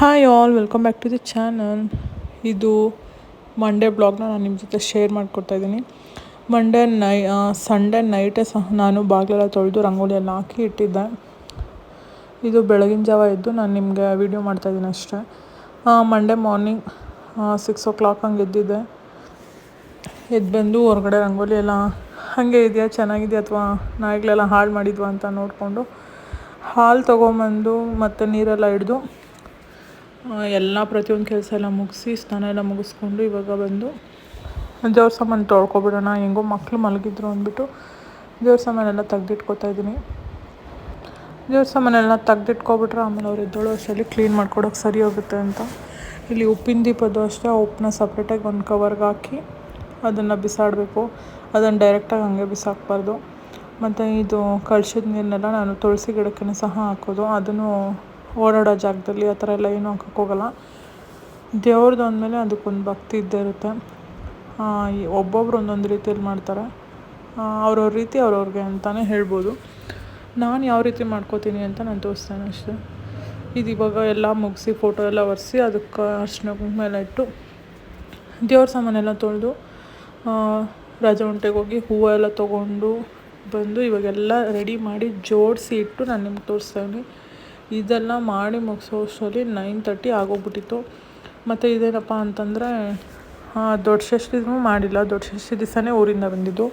Hi all welcome back to the channel ಇದು Monday ಬ್ಲಾಗ್ನ ನಾನು ನಿಮ್ಮ ಜೊತೆ ಶೇರ್ ಇದ್ದೀನಿ. ಮಂಡೇ ನೈ ಸಂಡೇ ನೈಟೇ ಸಹ ನಾನು ಬಾಗಿಲೆಲ್ಲ ತೊಳೆದು ರಂಗೋಲಿ ಎಲ್ಲ ಹಾಕಿ ಇಟ್ಟಿದ್ದೆ. ಇದು ಬೆಳಗಿನ ಜಾವ ಇದ್ದು ನಾನು ನಿಮಗೆ ವಿಡಿಯೋ ಮಾಡ್ತಾಯಿದ್ದೀನಿ ಅಷ್ಟೇ. Monday morning six o'clock ಹಂಗೆ ಎದ್ದಿದ್ದೆ. ಎದ್ದು ಬಂದು ಹೊರಗಡೆ ರಂಗೋಲಿ ಎಲ್ಲ ಹಾಗೆ ಇದೆಯಾ, ಚೆನ್ನಾಗಿದೆಯಾ ಅಥವಾ ನಾಯಿಗಳೆಲ್ಲ ಹಾಳು ಮಾಡಿದ್ವಾ ಅಂತ ನೋಡಿಕೊಂಡು ಹಾಲು ತೊಗೊಂಬಂದು ಮತ್ತು ನೀರೆಲ್ಲ ಹಿಡ್ದು ಎಲ್ಲ ಪ್ರತಿಯೊಂದು ಕೆಲಸ ಎಲ್ಲ ಮುಗಿಸಿ, ಸ್ನಾನ ಎಲ್ಲ ಮುಗಿಸ್ಕೊಂಡು ಇವಾಗ ಬಂದು ದೇವ್ರ ಸಾಮಾನು ತೊಳ್ಕೊಬಿಡೋಣ. ಹೆಂಗೋ ಮಕ್ಕಳು ಮಲಗಿದ್ರು ಅಂದ್ಬಿಟ್ಟು ದೇವ್ರ ಸಾಮಾನೆಲ್ಲ ತೆಗ್ದಿಟ್ಕೊತಾ ಇದ್ದೀನಿ. ದೇವ್ರ ಸಾಮಾನೆಲ್ಲ ತೆಗ್ದಿಟ್ಕೊಬಿಟ್ರೆ ಆಮೇಲೆ ಅವ್ರು ಎದ್ದೋಳು ಅಷ್ಟರಲ್ಲಿ ಕ್ಲೀನ್ ಮಾಡ್ಕೊಡೋಕೆ ಸರಿ ಹೋಗುತ್ತೆ ಅಂತ. ಇಲ್ಲಿ ಉಪ್ಪಿನ ದೀಪದ್ದು ಅಷ್ಟೇ ಉಪ್ಪನ್ನ ಸಪ್ರೇಟಾಗಿ ಒಂದು ಕವರ್ಗೆ ಹಾಕಿ ಅದನ್ನು ಬಿಸಾಡಬೇಕು. ಅದನ್ನು ಡೈರೆಕ್ಟಾಗಿ ಹಂಗೆ ಬಿಸಾಕಬಾರ್ದು. ಮತ್ತು ಇದು ಕಳ್ಸಿದ ನೀರನ್ನೆಲ್ಲ ನಾನು ತುಳಸಿ ಗಿಡಕ್ಕೆ ಸಹ ಹಾಕೋದು. ಅದನ್ನು ಓಡಾಡೋ ಜಾಗದಲ್ಲಿ ಆ ಥರ ಎಲ್ಲ ಏನೂ ಹಾಕೋಕ್ಕೋಗಲ್ಲ ದೇವ್ರದ್ದು ಅಂದಮೇಲೆ ಅದಕ್ಕೊಂದು ಭಕ್ತಿ ಇದ್ದೇ ಇರುತ್ತೆ. ಒಬ್ಬೊಬ್ರು ಒಂದೊಂದು ರೀತಿಯಲ್ಲಿ ಮಾಡ್ತಾರೆ. ಅವ್ರವ್ರ ರೀತಿ ಅವ್ರವ್ರಿಗೆ ಅಂತಲೇ ಹೇಳ್ಬೋದು. ನಾನು ಯಾವ ರೀತಿ ಮಾಡ್ಕೋತೀನಿ ಅಂತ ನಾನು ತೋರಿಸ್ತೇನೆ ಅಷ್ಟೇ. ಇದು ಇವಾಗ ಎಲ್ಲ ಮುಗಿಸಿ ಫೋಟೋ ಎಲ್ಲ ಒರೆಸಿ ಅದಕ್ಕೆ ಅರ್ಶಿನ ಮೇಲೆ ಇಟ್ಟು ದೇವ್ರ ಸಾಮಾನೆಲ್ಲ ತೊಳೆದು ರಜೆ ಹೋಗಿ ಹೂವು ಎಲ್ಲ ತೊಗೊಂಡು ಬಂದು ಇವಾಗೆಲ್ಲ ರೆಡಿ ಮಾಡಿ ಜೋಡಿಸಿ ಇಟ್ಟು ನಾನು ನಿಮ್ಗೆ ತೋರಿಸ್ತಾ ಇದ್ದೀನಿ ಇದೆಲ್ಲ ಮಾಡಿ ಮುಗಿಸೋ ಅಷ್ಟರಲ್ಲಿ ನೈನ್ ತರ್ಟಿ ಆಗೋಗ್ಬಿಟ್ಟಿತ್ತು. ಮತ್ತು ಇದೇನಪ್ಪ ಅಂತಂದರೆ ದೊಡ್ಡ ಷಷ್ಠಿನೂ ಮಾಡಿಲ್ಲ. ದೊಡ್ಡ ಷಷ್ಠಿ ದಿವಸನೇ ಊರಿಂದ ಬಂದಿದ್ದು.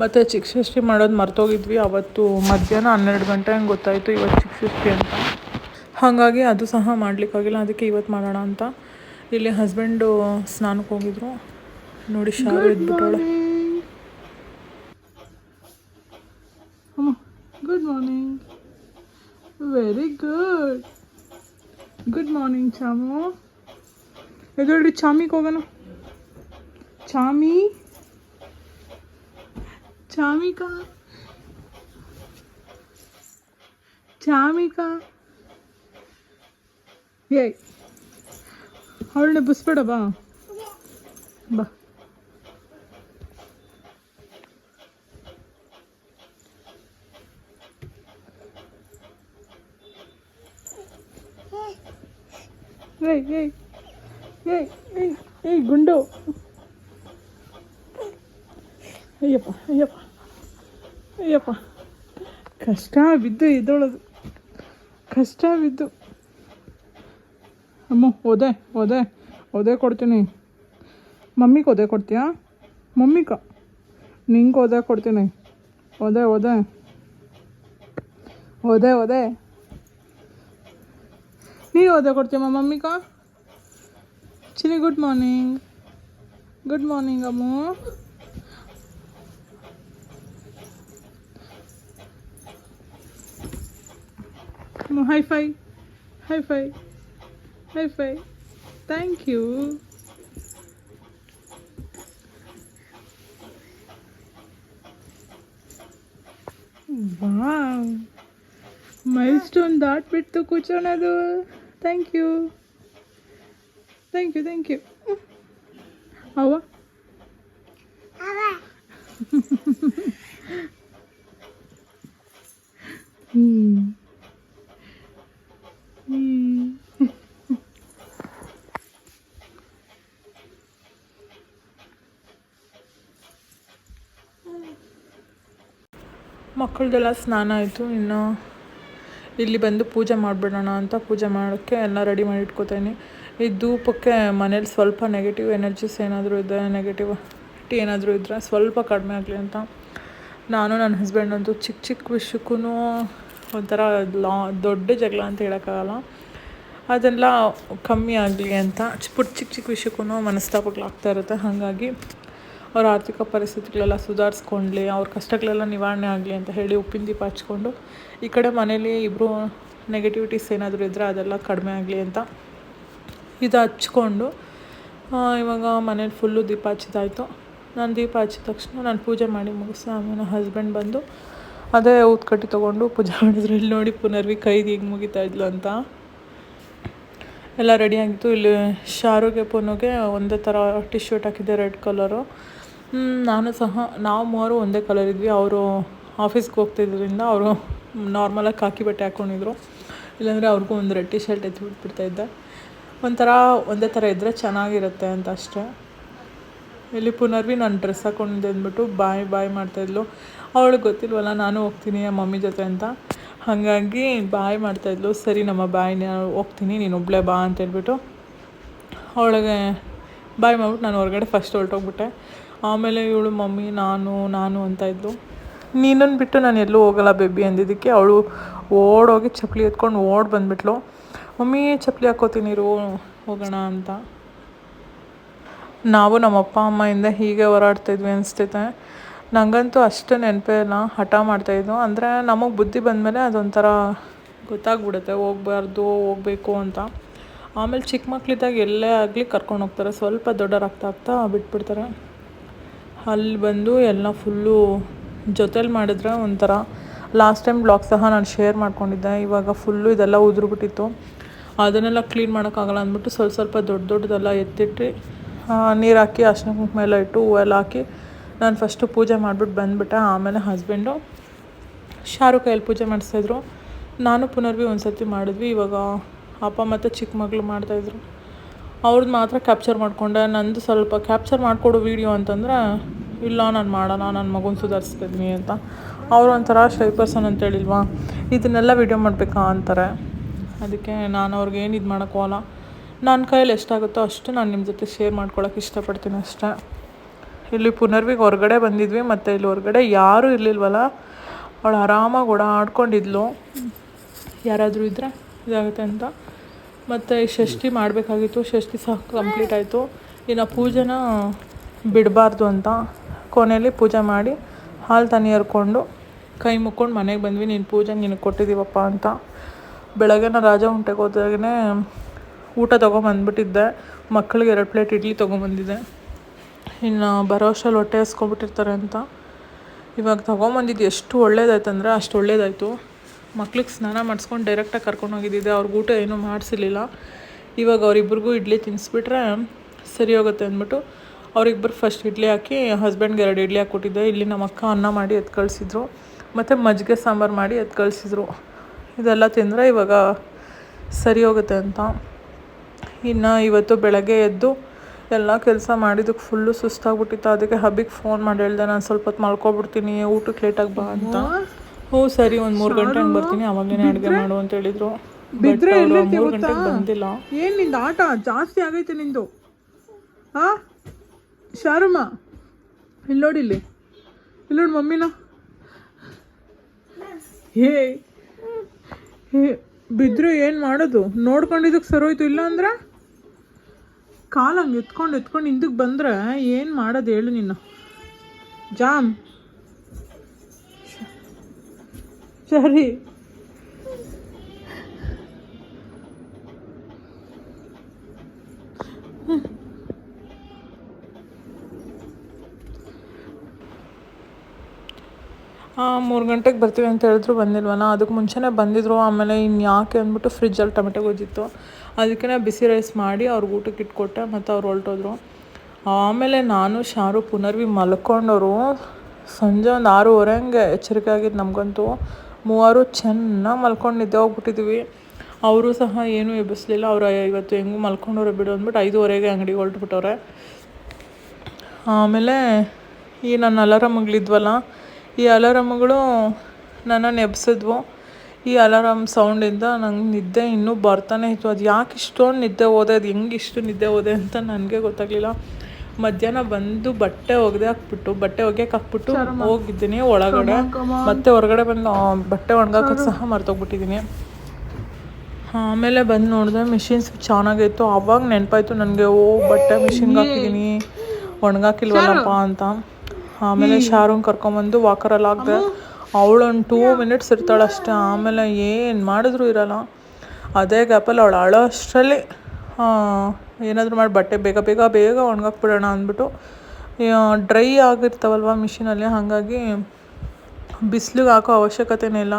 ಮತ್ತು ಚಿಕ್ಕ ಷಷ್ಠಿ ಮಾಡೋದು ಮರ್ತೋಗಿದ್ವಿ. ಅವತ್ತು ಮಧ್ಯಾಹ್ನ ಹನ್ನೆರಡು ಗಂಟೆ ಹಂಗೆ ಗೊತ್ತಾಯಿತು ಇವತ್ತು ಚಿಕ್ಕ ಷಷ್ಠಿ ಅಂತ. ಹಾಗಾಗಿ ಅದು ಸಹ ಮಾಡಲಿಕ್ಕಾಗಿಲ್ಲ ಅದಕ್ಕೆ ಇವತ್ತು ಮಾಡೋಣ ಅಂತ. ಇಲ್ಲಿ ಹಸ್ಬೆಂಡು ಸ್ನಾನಕ್ಕೆ ಹೋಗಿದ್ರು. ನೋಡಿ Sharu ಇದ್ಬಿಟ್ಟವಳೆ good morning very good good morning Chamu ಎದುಳ್ರಿ ಚಾಮಿಗೆ ಹೋಗೋಣ ಚಾಮಿ ಚಾಮಿಕಾ ಚಾಮಿಕಾ ಏಯ್ ಅವಳನ್ನ ಬಸ್ಬೇಡ ಬಾ ಬಾ ಏಯ್ ಏಯ್ ಏಯ್ ಏಯ್ ಏಯ್, ಗುಂಡು. ಅಯ್ಯಪ್ಪ ಅಯ್ಯಪ್ಪ ಅಯ್ಯಪ್ಪ. ಕಷ್ಟ ಬಿದ್ದು ಇದ್ದೊಳದು ಕಷ್ಟ ಬಿದ್ದು. ಅಮ್ಮ ಒದೆ ಒದೆ ಒದೆ ಕೊಡ್ತೀನಿ. ಮಮ್ಮಿಗೆ ಒದೆ ಕೊಡ್ತೀಯಾ? ಮಮ್ಮಿಗ. ನಿಂಗೆ ಒದೆ ಕೊಡ್ತೀನಿ. ಒದೆ ಒದೆ ಒದೆ ಒದೆ ನೀನು ಓದೇ ಕೊಡ್ತೀಯಮ್ಮ ಮಮ್ಮಿಗ Chini good morning good morning Ammu high five high five high five thank you wow milestone ದಾಟ್ಬಿಟ್ಟು ಕೂಚೋಣದು thank you thank you thank you ಅವ್ವ ಹ್ಞೂ ಮಕ್ಕಳದೆಲ್ಲ ಸ್ನಾನ ಆಯಿತು ಇನ್ನು ಇಲ್ಲಿ ಬಂದು ಪೂಜೆ ಮಾಡಿಬಿಡೋಣ ಅಂತ ಪೂಜೆ ಮಾಡೋಕ್ಕೆ ಎಲ್ಲ ರೆಡಿ ಮಾಡಿ ಇಟ್ಕೋತೀನಿ ಈ ಧೂಪಕ್ಕೆ ಮನೇಲಿ ಸ್ವಲ್ಪ ನೆಗೆಟಿವ್ ಎನರ್ಜೀಸ್ ಏನಾದರೂ ಇದೆ ನೆಗೆಟಿವ್ ಟಿ ಏನಾದರೂ ಇದ್ದರೆ ಸ್ವಲ್ಪ ಕಡಿಮೆ ಆಗಲಿ ಅಂತ. ನಾನು ನನ್ನ ಹಸ್ಬೆಂಡ್ ಅಂತೂ ಚಿಕ್ಕ ಚಿಕ್ಕ ವಿಷಯಕ್ಕೂ ಒಂಥರ ಲಾ ದೊಡ್ಡ ಜಗಳ ಅಂತ ಹೇಳೋಕ್ಕಾಗಲ್ಲ. ಅದೆಲ್ಲ ಕಮ್ಮಿ ಆಗಲಿ ಅಂತ. ಪುಟ್ಟ ಚಿಕ್ಕ ಚಿಕ್ಕ ವಿಷಯಕ್ಕೂ ಮನಸ್ತಾಪಗಳಾಗ್ತಾ ಇರುತ್ತೆ. ಹಾಗಾಗಿ ಅವ್ರ ಆರ್ಥಿಕ ಪರಿಸ್ಥಿತಿಗಳೆಲ್ಲ ಸುಧಾರಿಸ್ಕೊಂಡ್ಲಿ, ಅವ್ರ ಕಷ್ಟಗಳೆಲ್ಲ ನಿವಾರಣೆ ಆಗಲಿ ಅಂತ ಹೇಳಿ ಉಪ್ಪಿನ ದೀಪ ಹಚ್ಕೊಂಡು, ಈ ಕಡೆ ಮನೇಲಿ ಇಬ್ಬರು ನೆಗೆಟಿವಿಟೀಸ್ ಏನಾದರೂ ಇದ್ದರೆ ಅದೆಲ್ಲ ಕಡಿಮೆ ಆಗಲಿ ಅಂತ ಇದು ಹಚ್ಕೊಂಡು ಇವಾಗ ಮನೇಲಿ ಫುಲ್ಲು ದೀಪ ಹಚ್ಚಿದಾಯಿತು. ನಾನು ದೀಪ ಹಚ್ಚಿದ ತಕ್ಷಣ ನಾನು ಪೂಜೆ ಮಾಡಿ ಮುಗಿಸಿ, ಆಮೇಲೆ ಹಸ್ಬೆಂಡ್ ಬಂದು ಅದೇ ಊದ್ಕಟ್ಟಿ ತೊಗೊಂಡು ಪೂಜೆ ಮಾಡಿದ್ರು. ಇಲ್ಲಿ ನೋಡಿ ಪುನರ್ವಿ ಕೈದು ಹೀಗೆ ಮುಗಿತಾ ಇದ್ಲು ಅಂತ. ಎಲ್ಲ ರೆಡಿ ಆಗಿತ್ತು. ಇಲ್ಲಿ ಶಾರುಗೆ, ಪುನುಗೆ ಒಂದೇ ಥರ ಟಿ ಶರ್ಟ್ ಹಾಕಿದ್ದೆ ರೆಡ್ ಕಲರು ನಾನು ಸಹ, ನಾವು ಮೂವರು ಒಂದೇ ಕಲರ್ ಇದ್ವಿ. ಅವರು ಆಫೀಸ್ಗೆ ಹೋಗ್ತಿದ್ದರಿಂದ ಅವರು ನಾರ್ಮಲಾಗಿ ಕಾಕಿ ಬಟ್ಟೆ ಹಾಕ್ಕೊಂಡಿದ್ರು ಇಲ್ಲಾಂದರೆ ಅವ್ರಿಗೂ ಒಂದು ರೆಡ್ ಟಿ ಶರ್ಟ್ ಎತ್ತಿ ಬಿಟ್ಬಿಡ್ತಾ ಇದ್ದೆ. ಒಂಥರ ಒಂದೇ ಥರ ಇದ್ದರೆ ಚೆನ್ನಾಗಿರುತ್ತೆ ಅಂತ ಅಷ್ಟೇ. ಇಲ್ಲಿ ಪುನರ್ವಿ ನಾನು ಡ್ರೆಸ್ ಹಾಕ್ಕೊಂಡಿದ್ದೆ ಅಂದ್ಬಿಟ್ಟು ಬಾಯ್ ಬಾಯ್ ಮಾಡ್ತಾಯಿದ್ಲು ಅವಳಿಗೆ ಗೊತ್ತಿಲ್ವಲ್ಲ, ನಾನು ಹೋಗ್ತೀನಿ ಮಮ್ಮಿ ಜೊತೆ ಅಂತ. ಹಾಗಾಗಿ ಬಾಯ್ ಮಾಡ್ತಾಯಿದ್ಲು ಸರಿ ನಮ್ಮ ಬಾಯ್ ನಾನು ಹೋಗ್ತೀನಿ, ನೀನು ಒಬ್ಬಳೇ ಬಾ ಅಂತ ಹೇಳ್ಬಿಟ್ಟು ಅವಳಿಗೆ ಬಾಯ್ ಮಾಡ್ಬಿಟ್ಟು ನಾನು ಹೊರಗಡೆ ಫಸ್ಟ್ ಹೊರಟೋಗ್ಬಿಟ್ಟೆ. ಆಮೇಲೆ ಇವಳು, ಮಮ್ಮಿ, ನಾನು ನಾನು ಅಂತ ಇದ್ದು. ನೀನನ್ನು ಬಿಟ್ಟು ನಾನು ಎಲ್ಲೂ ಹೋಗಲ್ಲ ಬೇಬಿ ಅಂದಿದ್ದಕ್ಕೆ ಅವಳು ಓಡೋಗಿ ಚಪ್ಪಲಿ ಎತ್ಕೊಂಡು ಓಡಿ ಬಂದ್ಬಿಟ್ಲು. ಮಮ್ಮಿ, ಚಪ್ಪಲಿ ಹಾಕೋತೀನಿ, ಇರು, ಹೋಗೋಣ ಅಂತ. ನಾವು ನಮ್ಮ ಅಪ್ಪ ಅಮ್ಮಯಿಂದ ಹೀಗೆ ಹೋರಾಡ್ತಾಯಿದ್ವಿ ಅನಿಸ್ತೈತೆ ನನಗಂತೂ ಅಷ್ಟು ನೆನಪೇ ಇಲ್ಲ, ಹಠ ಮಾಡ್ತಾಯಿದ್ದು ಅಂದರೆ ನಮಗೆ ಬುದ್ಧಿ ಬಂದಮೇಲೆ ಅದೊಂಥರ ಗೊತ್ತಾಗ್ಬಿಡುತ್ತೆ, ಹೋಗ್ಬಾರ್ದು, ಹೋಗ್ಬೇಕು ಅಂತ. ಆಮೇಲೆ ಚಿಕ್ಕ ಮಕ್ಕಳಿದ್ದಾಗ ಎಲ್ಲೇ ಆಗಲಿ ಕರ್ಕೊಂಡು ಹೋಗ್ತಾರೆ, ಸ್ವಲ್ಪ ದೊಡ್ಡವರಾಗ್ತಾ ಆಗ್ತಾ ಬಿಟ್ಬಿಡ್ತಾರೆ. ಅಲ್ಲಿ ಬಂದು ಎಲ್ಲ ಫುಲ್ಲು ಜೊತೇಲಿ ಮಾಡಿದ್ರೆ ಒಂಥರ. ಲಾಸ್ಟ್ ಟೈಮ್ ಬ್ಲಾಗ್ ಸಹ ನಾನು ಶೇರ್ ಮಾಡ್ಕೊಂಡಿದ್ದೆ. ಇವಾಗ ಫುಲ್ಲು ಇದೆಲ್ಲ ಉದುರ್ಬಿಟ್ಟಿತ್ತು. ಅದನ್ನೆಲ್ಲ ಕ್ಲೀನ್ ಮಾಡೋಕ್ಕಾಗಲ್ಲ ಅಂದ್ಬಿಟ್ಟು ಸ್ವಲ್ಪ ಸ್ವಲ್ಪ ದೊಡ್ಡ ದೊಡ್ಡದೆಲ್ಲ ಎತ್ತಿಟ್ಟು ನೀರು ಹಾಕಿ ಅರ್ಶಿನ ಕುಂಕುಮ ಎಲ್ಲ ಇಟ್ಟು, ಹೂವೆಲ್ಲ ಹಾಕಿ ನಾನು ಫಸ್ಟು ಪೂಜೆ ಮಾಡಿಬಿಟ್ಟು ಬಂದುಬಿಟ್ಟೆ. ಆಮೇಲೆ ಹಸ್ಬೆಂಡು ಶಾರು ಕೈಯಲ್ಲಿ ಪೂಜೆ ಮಾಡಿಸ್ತಾಯಿದ್ರು ನಾನು ಪುನರ್ವಿ ಒಂದು ಸರ್ತಿ ಮಾಡಿದ್ವಿ. ಇವಾಗ ಅಪ್ಪ ಮತ್ತು ಚಿಕ್ಕ ಮಗಳು ಮಾಡ್ತಾಯಿದ್ರು ಅವ್ರದ್ದು ಮಾತ್ರ ಕ್ಯಾಪ್ಚರ್ ಮಾಡಿಕೊಂಡೆ. ನಂದು ಸ್ವಲ್ಪ ಕ್ಯಾಪ್ಚರ್ ಮಾಡಿಕೊಡು ವೀಡಿಯೋ ಅಂತಂದ್ರೆ, ಇಲ್ಲ, ನಾನು ಮಾಡೋಣ ನನ್ನ ಮಗುನ ಸುಧಾರಿಸ್ತಿದ್ದೀನಿ ಅಂತ. ಅವರು ಒಂಥರ ಶೈ ಪರ್ಸನ್ ಅಂತ ಹೇಳಿಲ್ವಾ ಇದನ್ನೆಲ್ಲ ವೀಡಿಯೋ ಮಾಡಬೇಕಾ ಅಂತಾರೆ. ಅದಕ್ಕೆ ನಾನು ಅವ್ರಿಗೆ ಏನು ಇದು ಮಾಡೋಕ್ಕೋಗಲ್ಲ ನನ್ನ ಕೈಯಲ್ಲಿ ಎಷ್ಟಾಗುತ್ತೋ ಅಷ್ಟು ನಾನು ನಿಮ್ಮ ಜೊತೆ ಶೇರ್ ಮಾಡ್ಕೊಳಕ್ಕೆ ಇಷ್ಟಪಡ್ತೀನಿ ಅಷ್ಟೇ. ಇಲ್ಲಿ ಪುನರ್ವಿಗೆ ಹೊರಗಡೆ ಬಂದಿದ್ವಿ, ಮತ್ತು ಇಲ್ಲಿ ಹೊರಗಡೆ ಯಾರೂ ಇರಲಿಲ್ವಲ್ಲ? ಅವಳು ಆರಾಮಾಗಿ ಓಡಾಡ್ಕೊಂಡಿದ್ಲು. ಯಾರಾದರೂ ಇದ್ದರೆ ಇದಾಗುತ್ತೆ ಅಂತ. ಮತ್ತು ಷಷ್ಠಿ ಮಾಡಬೇಕಾಗಿತ್ತು. ಷಷ್ಠಿ ಸಹ ಕಂಪ್ಲೀಟ್ ಆಯಿತು. ಇನ್ನು ಪೂಜೆನ ಬಿಡಬಾರ್ದು ಅಂತ ಕೊನೆಯಲ್ಲಿ ಪೂಜೆ ಮಾಡಿ ಹಾಲು ತನಿ ಹರ್ಕೊಂಡು ಕೈ ಮುಕ್ಕೊಂಡು ಮನೆಗೆ ಬಂದ್ವಿ. ನೀನು ಪೂಜೆ ನಿನಗೆ ಕೊಟ್ಟಿದ್ದೀವಪ್ಪ ಅಂತ. ಬೆಳಗ್ಗೆ ನಾನು ರಾಜ ಉಂಟೆಗೆ ಹೋದಾಗೇ ಊಟ ತೊಗೊಂಬಂದ್ಬಿಟ್ಟಿದ್ದೆ. ಮಕ್ಕಳಿಗೆ ಎರಡು ಪ್ಲೇಟ್ ಇಡ್ಲಿ ತೊಗೊಂಬಂದಿದ್ದೆ. ಇನ್ನು ಬರೋ ಅಷ್ಟ್ರಲ್ಲಿ ಹೊಟ್ಟೆ ಹಸ್ಕೊಂಬಿಟ್ಟಿರ್ತಾರೆ ಅಂತ. ಇವಾಗ ತೊಗೊಂಬಂದಿದ್ದು ಎಷ್ಟು ಒಳ್ಳೇದಾಯ್ತು ಅಂದರೆ ಅಷ್ಟು ಒಳ್ಳೇದಾಯಿತು. ಮಕ್ಳಿಗೆ ಸ್ನಾನ ಮಾಡಿಸ್ಕೊಂಡು ಡೈರೆಕ್ಟಾಗಿ ಕರ್ಕೊಂಡು ಹೋಗಿದ್ದಿದ್ದೆ ಅವ್ರಿಗೆ ಊಟ ಏನೂ ಮಾಡಿಸಿರ್ಲಿಲ್ಲ. ಇವಾಗ ಅವರಿಬ್ರಿಗೂ ಇಡ್ಲಿ ತಿನ್ನಿಸ್ಬಿಟ್ರೆ ಸರಿ ಹೋಗುತ್ತೆ ಅಂದ್ಬಿಟ್ಟು ಅವರಿಬ್ಬರು ಫಸ್ಟ್ ಇಡ್ಲಿ ಹಾಕಿ ಹಸ್ಬೆಂಡ್ಗೆ ಎರಡು ಇಡ್ಲಿ ಹಾಕ್ಕೊಟ್ಟಿದ್ದೆ. ಇಲ್ಲಿ ನಮ್ಮ ಅಕ್ಕ ಅನ್ನ ಮಾಡಿ ಎತ್ತು ಕಳಿಸಿದ್ರು. ಮತ್ತು ಮಜ್ಜಿಗೆ ಸಾಂಬಾರು ಮಾಡಿ ಎತ್ತು ಕಳಿಸಿದ್ರು. ಇದೆಲ್ಲ ತಿಂದರೆ ಇವಾಗ ಸರಿ ಹೋಗುತ್ತೆ ಅಂತ. ಇನ್ನು ಇವತ್ತು ಬೆಳಗ್ಗೆ ಎದ್ದು ಎಲ್ಲ ಕೆಲಸ ಮಾಡಿದ್ದಕ್ಕೆ ಫುಲ್ಲು ಸುಸ್ತಾಗ್ಬಿಟ್ಟಿತ್ತು. ಅದಕ್ಕೆ ಹಬ್ಬಿಗೆ ಫೋನ್ ಮಾಡಿ ಹೇಳ್ದೆ. ನಾನು ಸ್ವಲ್ಪ ಹೊತ್ತು ಮಲ್ಕೊಬಿಡ್ತೀನಿ. ಊಟಕ್ಕೆ ಲೇಟಾಗಿ ಬಾ ಅಂತ. ಹ್ಞೂ ಸರಿ ಒಂದು ಮೂರು ಗಂಟೆ ಹಂಗೆ ಬರ್ತೀನಿ ಅವಾಗಲೇ ಅಡುಗೆ ಮಾಡು ಅಂತ ಹೇಳಿದ್ರು. ಬಿದ್ರೆ ಮೂರು ಗಂಟೆಗೆ ಬಂದಿಲ್ಲ. ಏನು ನಿಂದು ಆಟ? ಜಾಸ್ತಿ ಆಗೈತೆ ನಿಂದು. ಹಾ ಶಾರಮ್ಮ ಇಲ್ಲಿ ನೋಡಿ ಇಲ್ಲಿ. ಇಲ್ಲಿ ನೋಡಿ ಮಮ್ಮಿನ. ಹೇ. ಹೇ ಬಿದ್ದರೆ ಏನು ಮಾಡೋದು? ನೋಡ್ಕೊಂಡಿದ್ದಕ್ಕೆ ಸರೋಯ್ತು ಇಲ್ಲ ಅಂದ್ರೆ? ಕಾಲು ಹಂಗೆ ಎತ್ಕೊಂಡು ಎತ್ಕೊಂಡು ಹಿಂದಕ್ಕೆ ಬಂದ್ರೆ ಏನು ಮಾಡೋದು ಹೇಳು ನಿನ್ನ ಜಾಮ್. ಸರಿ. ಮೂರು ಗಂಟೆಗೆ ಬರ್ತೀವಿ ಅಂತ ಹೇಳಿದ್ರು ಬಂದಿಲ್ವಲ್ಲ ಅದಕ್ಕೆ ಮುಂಚೆನೇ ಬಂದಿದ್ರು, ಆಮೇಲೆ ಇನ್ನು ಯಾಕೆ ಅಂದ್ಬಿಟ್ಟು ಫ್ರಿಜ್ಜಲ್ಲಿ ಟೊಮೆಟೊ ಗೊಜ್ಜಿತ್ತು. ಅದಕ್ಕೆ ಬಿಸಿ ರೈಸ್ ಮಾಡಿ ಅವ್ರಿಗೆ ಊಟಕ್ಕೆ ಇಟ್ಕೊಟ್ಟೆ, ಮತ್ತು ಅವ್ರು ಹೊರಟೋದ್ರು ಆಮೇಲೆ ನಾನು, ಶಾರು, ಪುನರ್ವಿ ಮಲ್ಕೊಂಡವರು ಸಂಜೆ ಒಂದು ಆರೂವರೆ ಹಂಗೆ ಎಚ್ಚರಿಕೆ ಆಗಿದ್ದು ನಮಗಂತೂ. ಮೂವರು ಚೆನ್ನಾಗಿ ಮಲ್ಕೊಂಡಿದ್ದೆ ಹೋಗ್ಬಿಟ್ಟಿದ್ವಿ. ಅವರು ಸಹ ಏನೂ ಎಬ್ಬಿಸ್ಲಿಲ್ಲ. ಅವರು ಇವತ್ತು ಹೆಂಗೂ ಮಲ್ಕೊಂಡವ್ರೆ ಬಿಡು ಅಂದ್ಬಿಟ್ಟು ಐದುವರೆಗೆ ಅಂಗಡಿಗೆ ಹೊರಟ್ಬಿಟ್ಟವ್ರೆ. ಆಮೇಲೆ ಈ ನನ್ನ ಅಲಾರಾಮ್ಗಳಿದ್ವಲ್ಲ, ಈ ಅಲಾರಾಮ್ಗಳು ನನ್ನನ್ನು ಎಬ್ಸಿದ್ವು ಈ ಅಲಾರಾಮ್ ಸೌಂಡಿಂದ ನಂಗೆ ನಿದ್ದೆ ಇನ್ನೂ ಬರ್ತಾನೆ ಇತ್ತು. ಅದು ಯಾಕೆ ಇಷ್ಟೊಂದು ನಿದ್ದೆ ಓದೆ ಅದು ಹೆಂಗೆ ಇಷ್ಟು ನಿದ್ದೆ ಹೋದೆ ಅಂತ ನನಗೆ ಗೊತ್ತಾಗಲಿಲ್ಲ. ಮಧ್ಯಾಹ್ನ ಬಂದು ಬಟ್ಟೆ ಒಗೆದೇ ಹಾಕ್ಬಿಟ್ಟು ಬಟ್ಟೆ ಒಗ್ಯಕ್ಕೆ ಹಾಕ್ಬಿಟ್ಟು ಹೋಗಿದ್ದೀನಿ ಒಳಗಡೆ. ಮತ್ತೆ ಹೊರಗಡೆ ಬಂದು ಬಟ್ಟೆ ಒಣಗಾಕ ಸಹ ಮರ್ತೋಗ್ಬಿಟ್ಟಿದ್ದೀನಿ. ಆಮೇಲೆ ಬಂದು ನೋಡಿದೆ ಮಿಷಿನ್ ಸ್ವಿಚ್ ಆನ್ ಆಗಿತ್ತು ಅವಾಗ ನೆನಪಾಯ್ತು ನನಗೆ ಓ ಬಟ್ಟೆ ಮಿಷಿನ್ಗೆ ಹಾಕಿದ್ದೀನಿ ಒಣಗಾಕಿಲ್ವಲ್ಲಪ್ಪ ಅಂತ. ಆಮೇಲೆ ಶಾರುನ್ ಕರ್ಕೊಂಬಂದು ವಾಕರಲ್ಲಿ ಹಾಕ್ದೆ. ಅವಳೊಂದು ಟೂ ಮಿನಿಟ್ಸ್ ಇರ್ತಾಳೆ ಅಷ್ಟೇ. ಆಮೇಲೆ ಏನು ಮಾಡಿದ್ರು ಇರಲ್ಲ. ಅದೇ ಗ್ಯಾಪಲ್ಲಿ ಅವಳು ಅಳೋ ಅಷ್ಟರಲ್ಲಿ ಏನಾದರೂ ಮಾಡಿ ಬಟ್ಟೆ ಬೇಗ ಬೇಗ ಬೇಗ ಒಣಗಾಕ್ಬಿಡೋಣ ಅಂದ್ಬಿಟ್ಟು ಡ್ರೈ ಆಗಿರ್ತಾವಲ್ವ ಮಿಷಿನಲ್ಲಿ, ಹಾಗಾಗಿ ಬಿಸಿಲಿಗೆ ಹಾಕೋ ಅವಶ್ಯಕತೆನೇ ಇಲ್ಲ.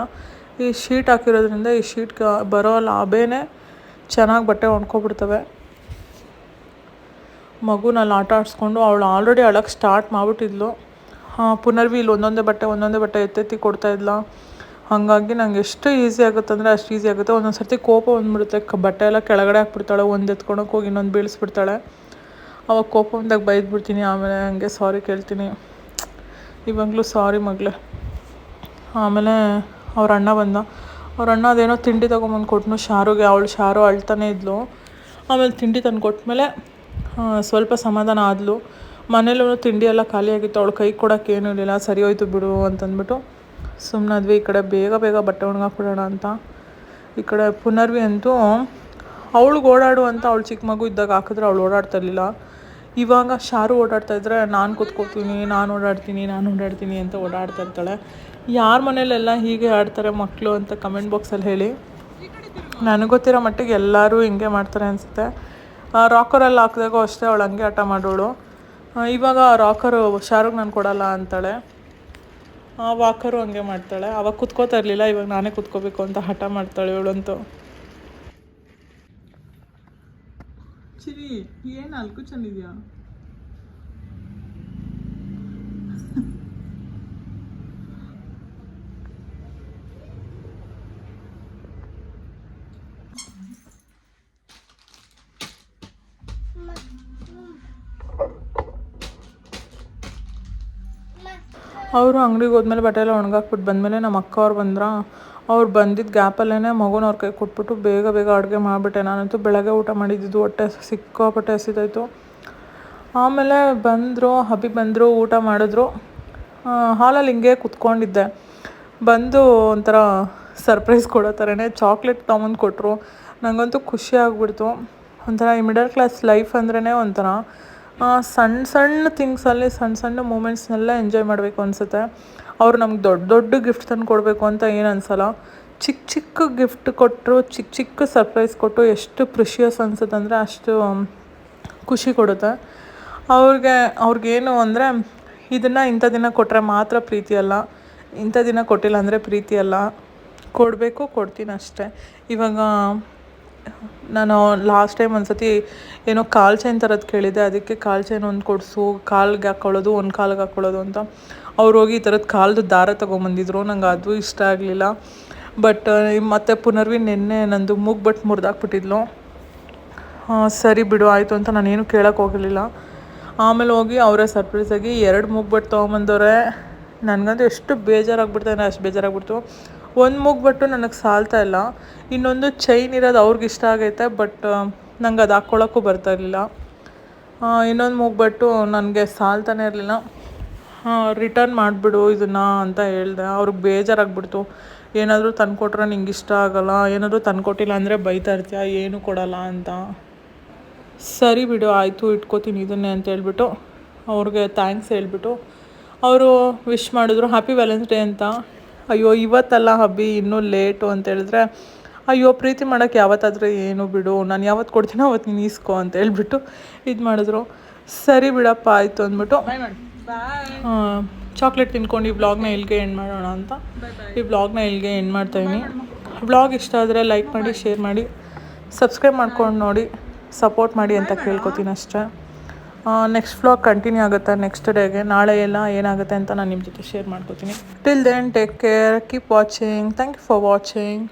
ಈ ಶೀಟ್ ಹಾಕಿರೋದ್ರಿಂದ ಈ ಶೀಟ್ಗೆ ಬರೋ ಲಾಭೇನೆ ಚೆನ್ನಾಗಿ ಬಟ್ಟೆ ಒಣ್ಕೊಬಿಡ್ತವೆ. ಮಗುನಲ್ಲಿ ಆಟ ಆಡಿಸ್ಕೊಂಡು ಅವಳು ಆಲ್ರೆಡಿ ಅಳಕ್ಕೆ ಸ್ಟಾರ್ಟ್ ಮಾಡಿಬಿಟ್ಟಿದ್ಲು. ಪುನರ್ವಿ ಇಲ್ಲಿ ಒಂದೊಂದೇ ಬಟ್ಟೆ ಒಂದೊಂದೇ ಬಟ್ಟೆ ಎತ್ತೆತ್ತಿ ಕೊಡ್ತಾಯಿದ್ಲ ಹಾಗಾಗಿ ನಂಗೆ ಎಷ್ಟು ಈಸಿ ಆಗುತ್ತೆ ಅಂದರೆ ಅಷ್ಟು ಈಸಿ ಆಗುತ್ತೆ. ಒಂದೊಂದು ಸರ್ತಿ ಕೋಪ ಬಂದ್ಬಿಡುತ್ತೆ. ಕ ಬಟ್ಟೆ ಎಲ್ಲ ಕೆಳಗಡೆ ಹಾಕ್ಬಿಡ್ತಾಳೆ, ಒಂದು ಎತ್ಕೊಳಕ್ಕೆ ಹೋಗಿ ಇನ್ನೊಂದು ಬೀಳಿಸ್ಬಿಡ್ತಾಳೆ. ಅವಾಗ ಕೋಪ ಬಂದಾಗ ಬೈದ್ಬಿಡ್ತೀನಿ, ಆಮೇಲೆ ಹಂಗೆ ಸಾರಿ ಕೇಳ್ತೀನಿ. ಇವಾಗಲೂ ಸಾರಿ ಮಗಳೇ. ಆಮೇಲೆ ಅವ್ರ ಅಣ್ಣ ಬಂದ. ಅವ್ರ ಅಣ್ಣ ಅದೇನೋ ತಿಂಡಿ ತೊಗೊಂಬಂದು ಕೊಟ್ಟನು ಶಾರುಗೆ. ಅವಳು ಶಾರು ಅಳ್ತಾನೆ ಇದ್ಲು. ಆಮೇಲೆ ತಿಂಡಿ ತಂದು ಕೊಟ್ಟಮೇಲೆ ಸ್ವಲ್ಪ ಸಮಾಧಾನ ಆದಲು. ಮನೇಲೂ ತಿಂಡಿ ಎಲ್ಲ ಖಾಲಿಯಾಗಿತ್ತು. ಅವಳು ಕೈ ಕೊಡೋಕ್ಕೇನೂ ಇರಲಿಲ್ಲ. ಸರಿ ಹೋಯ್ತು ಬಿಡು ಅಂತಂದ್ಬಿಟ್ಟು ಸುಮ್ಮನಾದ್ವಿ ಈ ಕಡೆ ಬೇಗ ಬೇಗ ಬಟ್ಟೆ ಒಣಗಾಕ್ಬಿಡೋಣ ಅಂತ. ಈ ಕಡೆ ಪುನರ್ವಿ ಅಂತೂ ಅವಳಿಗೆ ಓಡಾಡು ಅಂತ ಅವಳು ಚಿಕ್ಕ ಮಗು ಇದ್ದಾಗ ಹಾಕಿದ್ರೆ ಅವಳು ಓಡಾಡ್ತಾ ಇರಲಿಲ್ಲ. ಇವಾಗ ಶಾರು ಓಡಾಡ್ತಾ ಇದ್ರೆ ನಾನು ಕೂತ್ಕೋತೀನಿ, ನಾನು ಓಡಾಡ್ತೀನಿ ನಾನು ಓಡಾಡ್ತೀನಿ ಅಂತ ಓಡಾಡ್ತಾ ಇರ್ತಾಳೆ. ಯಾರ ಮನೇಲೆಲ್ಲ ಹೀಗೆ ಆಡ್ತಾರೆ ಮಕ್ಕಳು ಅಂತ ಕಮೆಂಟ್ ಬಾಕ್ಸಲ್ಲಿ ಹೇಳಿ. ನನಗೆ ಗೊತ್ತಿರೋ ಮಟ್ಟಿಗೆ ಎಲ್ಲರೂ ಹಿಂಗೆ ಮಾಡ್ತಾರೆ ಅನಿಸುತ್ತೆ. ರಾಕರಲ್ಲಿ ಹಾಕಿದಾಗ ಅಷ್ಟೇ ಅವಳು ಹಂಗೆ ಆಟ ಮಾಡೋಳು. ಇವಾಗ ರಾಕರು ಶಾರುಗೆ ನಾನು ಕೊಡಲ್ಲ ಅಂತಾಳೆ. ವಾಕರು ಹಂಗೆ ಮಾಡ್ತಾಳೆ. ಅವಾಗ ಕುತ್ಕೋತಾ ಇರಲಿಲ್ಲ, ಇವಾಗ ನಾನೇ ಕುತ್ಕೋಬೇಕು ಅಂತ ಹಠ ಮಾಡ್ತಾಳೆ ಇವಳಂತೂ. ಚಿರಿ ಏನು ನಾಲ್ಕು ಚೆಂದಿದ್ಯಾ? ಅವರು ಅಂಗಡಿಗೆ ಹೋದ್ಮೇಲೆ ಬಟ್ಟೆ ಎಲ್ಲ ಒಣಗಾಕ್ಬಿಟ್ಟು ಬಂದಮೇಲೆ ನಮ್ಮ ಅಕ್ಕ ಅವ್ರು ಬಂದ್ರ. ಅವ್ರು ಬಂದಿದ್ದ ಗ್ಯಾಪಲ್ಲೇ ಮಗುನ ಅವ್ರ ಕೈ ಕೊಟ್ಬಿಟ್ಟು ಬೇಗ ಬೇಗ ಅಡುಗೆ ಮಾಡಿಬಿಟ್ಟೆ. ನಾನಂತೂ ಬೆಳಗ್ಗೆ ಊಟ ಮಾಡಿದ್ದಿದ್ದು ಹೊಟ್ಟೆ ಸಿಕ್ಕಾಪಟ್ಟೆ ಹಸಿದಾಯಿತು ಆಮೇಲೆ ಬಂದರು ಹಬ್ಬಿ ಬಂದರು, ಊಟ ಮಾಡಿದ್ರು. ಹಾಲಲ್ಲಿ ಹಿಂಗೆ ಕುತ್ಕೊಂಡಿದ್ದೆ. ಬಂದು ಒಂಥರ ಸರ್ಪ್ರೈಸ್ ಕೊಡೋ ಥರನೇ ಚಾಕ್ಲೇಟ್ ತೊಗೊಂಡು ಕೊಟ್ಟರು ನನಗಂತೂ ಖುಷಿ ಆಗಿಬಿಡ್ತು. ಒಂಥರ ಈ ಮಿಡಲ್ ಕ್ಲಾಸ್ ಲೈಫ್ ಅಂದ್ರೇ ಒಂಥರ ಸಣ್ಣ ಸಣ್ಣ ಥಿಂಗ್ಸಲ್ಲಿ ಸಣ್ಣ ಸಣ್ಣ ಮೂಮೆಂಟ್ಸ್ನೆಲ್ಲ ಎಂಜಾಯ್ ಮಾಡಬೇಕು ಅನಿಸುತ್ತೆ. ಅವ್ರು ನಮ್ಗೆ ದೊಡ್ಡ ದೊಡ್ಡ ಗಿಫ್ಟ್ ತಂದು ಕೊಡಬೇಕು ಅಂತ ಏನು ಅನ್ಸಲ್ಲ. ಚಿಕ್ಕ ಚಿಕ್ಕ ಗಿಫ್ಟ್ ಕೊಟ್ಟರು ಚಿಕ್ಕ ಚಿಕ್ಕ ಸರ್ಪ್ರೈಸ್ ಕೊಟ್ಟು ಎಷ್ಟು ಪ್ರಿಷಿಯಸ್ ಅನ್ಸುತ್ತೆ ಅಂದರೆ ಅಷ್ಟು ಖುಷಿ ಕೊಡುತ್ತೆ. ಅವ್ರಿಗೆ, ಅವ್ರಿಗೇನು ಅಂದರೆ ಇದನ್ನು ಇಂಥ ದಿನ ಕೊಟ್ಟರೆ ಮಾತ್ರ ಪ್ರೀತಿ ಅಲ್ಲ. ಇಂಥ ದಿನ ಕೊಟ್ಟಿಲ್ಲ ಅಂದರೆ ಪ್ರೀತಿ ಅಲ್ಲ. ಕೊಡಬೇಕು, ಕೊಡ್ತೀನಿ ಅಷ್ಟೇ. ಇವಾಗ ನಾನು ಲಾಸ್ಟ್ ಟೈಮ್ ಒಂದ್ಸತಿ ಏನೋ ಕಾಲು ಚೈನ್ ಥರದ್ದು ಕೇಳಿದ್ದೆ ಅದಕ್ಕೆ ಕಾಲು ಚೈನ್ ಒಂದು ಕೊಡಿಸು, ಕಾಲ್ಗೆ ಹಾಕ್ಕೊಳ್ಳೋದು ಒಂದು ಕಾಲ್ಗೆ ಹಾಕ್ಕೊಳ್ಳೋದು ಅಂತ. ಅವ್ರು ಹೋಗಿ ಈ ಥರದ್ದು ಕಾಲ್ದು ದಾರ ತೊಗೊಂಬಂದಿದ್ರು, ನಂಗೆ ಅದು ಇಷ್ಟ ಆಗಲಿಲ್ಲ. ಬಟ್ ಮತ್ತೆ ಪುನರ್ವಿ ನಿನ್ನೆ ನಂದು ಮೂಗ್ಬಟ್ಟು ಮುರಿದಾಕ್ಬಿಟ್ಟಿದ್ಲು. ಹಾಂ ಸರಿ ಬಿಡು, ಆಯಿತು ಅಂತ ನಾನೇನು ಕೇಳೋಕೆ ಹೋಗಲಿಲ್ಲ ಆಮೇಲೆ ಹೋಗಿ ಅವರೇ ಸರ್ಪ್ರೈಸಾಗಿ ಎರಡು ಮೂಗ್ಬಟ್ಟು ತೊಗೊಂಬಂದವ್ರೆ. ನನಗಂತೂ ಎಷ್ಟು ಬೇಜಾರಾಗ್ಬಿಡ್ತಾನೆ ಅಷ್ಟು ಬೇಜಾರಾಗ್ಬಿಡ್ತು. ಒಂದು ಮೂಗ್ಬಟ್ಟು ನನಗೆ ಸಾಲ್ತಾ ಇಲ್ಲ. ಇನ್ನೊಂದು ಚೈನ್ ಇರೋದು ಅವ್ರಿಗೆ ಇಷ್ಟ ಆಗೈತೆ ಬಟ್ ನಂಗೆ ಅದು ಹಾಕ್ಕೊಳ್ಳೋಕ್ಕೂ ಬರ್ತಾ ಇರಲಿಲ್ಲ. ಇನ್ನೊಂದು ಮೂಗ್ಬಟ್ಟು ನನಗೆ ಸಾಲ್ತಾನೆ ಇರಲಿಲ್ಲ. ರಿಟರ್ನ್ ಮಾಡಿಬಿಡು ಇದನ್ನು ಅಂತ ಹೇಳಿದೆ. ಅವ್ರಿಗೆ ಬೇಜಾರಾಗ್ಬಿಡ್ತು. ಏನಾದರೂ ತಂದುಕೊಟ್ರೆ ನಿಂಗೆ ಇಷ್ಟ ಆಗೋಲ್ಲ, ಏನಾದರೂ ತಂದುಕೊಟ್ಟಿಲ್ಲ ಅಂದರೆ ಬೈತಾ ಇರ್ತೀಯ, ಏನು ಕೊಡಲ್ಲ ಅಂತ. ಸರಿ ಬಿಡು, ಆಯಿತು, ಇಟ್ಕೋತೀನಿ ಇದನ್ನೇ ಅಂತ ಹೇಳ್ಬಿಟ್ಟು ಅವ್ರಿಗೆ ಥ್ಯಾಂಕ್ಸ್ ಹೇಳ್ಬಿಟ್ಟು, ಅವರು ವಿಶ್ ಮಾಡಿದ್ರು ಹ್ಯಾಪಿ ವ್ಯಾಲೆನ್ಸ್ ಡೇ ಅಂತ. ಅಯ್ಯೋ ಇವತ್ತಲ್ಲ ಹಬ್ಬಿ ಇನ್ನೂ ಲೇಟು ಅಂತ ಹೇಳಿದ್ರೆ ಅಯ್ಯೋ ಪ್ರೀತಿ ಮಾಡೋಕ್ಕೆ ಯಾವತ್ತಾದರೂ ಏನು ಬಿಡು ನಾನು ಯಾವತ್ತು ಕೊಡ್ತೀನೋ ಅವತ್ತು ನೀನು ಇಸ್ಕೊ ಅಂತ ಹೇಳ್ಬಿಟ್ಟು ಇದು ಮಾಡಿದ್ರು. ಸರಿ ಬಿಡಪ್ಪ ಆಯಿತು ಅಂದ್ಬಿಟ್ಟು ಚಾಕ್ಲೇಟ್ ತಿನ್ಕೊಂಡು ಈ ವ್ಲಾಗ್ನ ಇಲ್ಲಿಗೆ ಎಂಡ್ ಮಾಡೋಣ ಅಂತ. ಈ ವ್ಲಾಗ್ನ ಇಲ್ಲಿಗೆ ಎಂಡ್ ಮಾಡ್ತಾಯಿದ್ದೀನಿ ವ್ಲಾಗ್ ಇಷ್ಟ ಆದರೆ ಲೈಕ್ ಮಾಡಿ ಶೇರ್ ಮಾಡಿ ಸಬ್ಸ್ಕ್ರೈಬ್ ಮಾಡ್ಕೊಂಡು ನೋಡಿ ಸಪೋರ್ಟ್ ಮಾಡಿ ಅಂತ ಕೇಳ್ಕೊತೀನಿ ಅಷ್ಟೇ. ನೆಕ್ಸ್ಟ್ ಫ್ಲಾಗ್ ಕಂಟಿನ್ಯೂ ಆಗುತ್ತೆ? ನೆಕ್ಸ್ಟ್ ಡೇಗೆ ನಾಳೆ ಎಲ್ಲ ಏನಾಗುತ್ತೆ ಅಂತ ನಾನು ನಿಮ್ಮ ಜೊತೆ ಶೇರ್ ಮಾಡ್ಕೋತೀನಿ. Till then take care keep watching thank you for watching